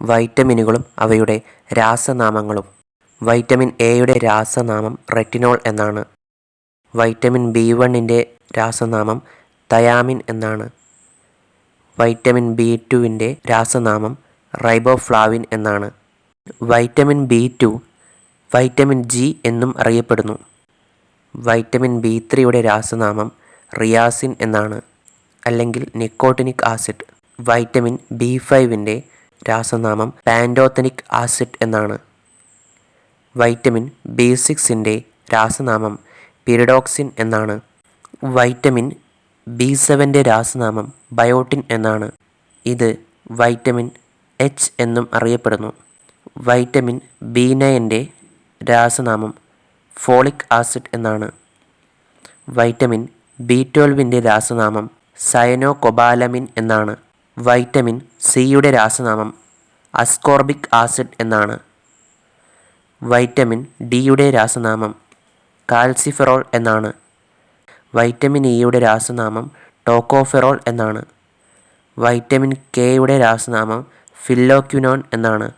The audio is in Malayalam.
വൈറ്റമിനുകളും അവയുടെ രാസനാമങ്ങളും. വൈറ്റമിൻ എയുടെ രാസനാമം റെറ്റിനോൾ എന്നാണ്. വൈറ്റമിൻ ബി വണ്ണിന്റെ രാസനാമം തയാമിൻ എന്നാണ്. വൈറ്റമിൻ ബി ടുവിന്റെ രാസനാമം റൈബോഫ്ലാവിൻ എന്നാണ്. Vitamin B two vitamin G എന്നും അറിയപ്പെടുന്നു. വൈറ്റമിൻ ബി ത്രീയുടെ രാസനാമം റിയാസിൻ എന്നാണ്. അല്ലെങ്കിൽ നിക്കോട്ടിനിക് ആസിഡ്. വൈറ്റമിൻ ബി ഫൈവിന്റെ രാസനാമം പാന്റോത്തനിക് ആസിഡ് എന്നാണ്. വൈറ്റമിൻ ബി സിക്സിന്റെ രാസനാമം പിരിഡോക്സിൻ എന്നാണ്. വൈറ്റമിൻ ബി സെവന്റെ രാസനാമം ബയോട്ടിൻ എന്നാണ്. ഇത് വൈറ്റമിൻ എച്ച് എന്നും അറിയപ്പെടുന്നു. വൈറ്റമിൻ ബി നയന്റെ രാസനാമം ഫോളിക് ആസിഡ് എന്നാണ്. വൈറ്റമിൻ ബി ട്വൽവിന്റെ രാസനാമം സയനോകൊബാലമിൻ എന്നാണ്. വൈറ്റമിൻ സിയുടെ രാസനാമം അസ്കോർബിക് ആസിഡ് എന്നാണ്. വൈറ്റമിൻ ഡിയുടെ രാസനാമം കാൽസിഫെറോൾ എന്നാണ്. വൈറ്റമിൻ ഇയുടെ രാസനാമം ടോക്കോഫെറോൾ എന്നാണ്. വൈറ്റമിൻ കെയുടെ രാസനാമം ഫില്ലോക്യുനോൺ എന്നാണ്.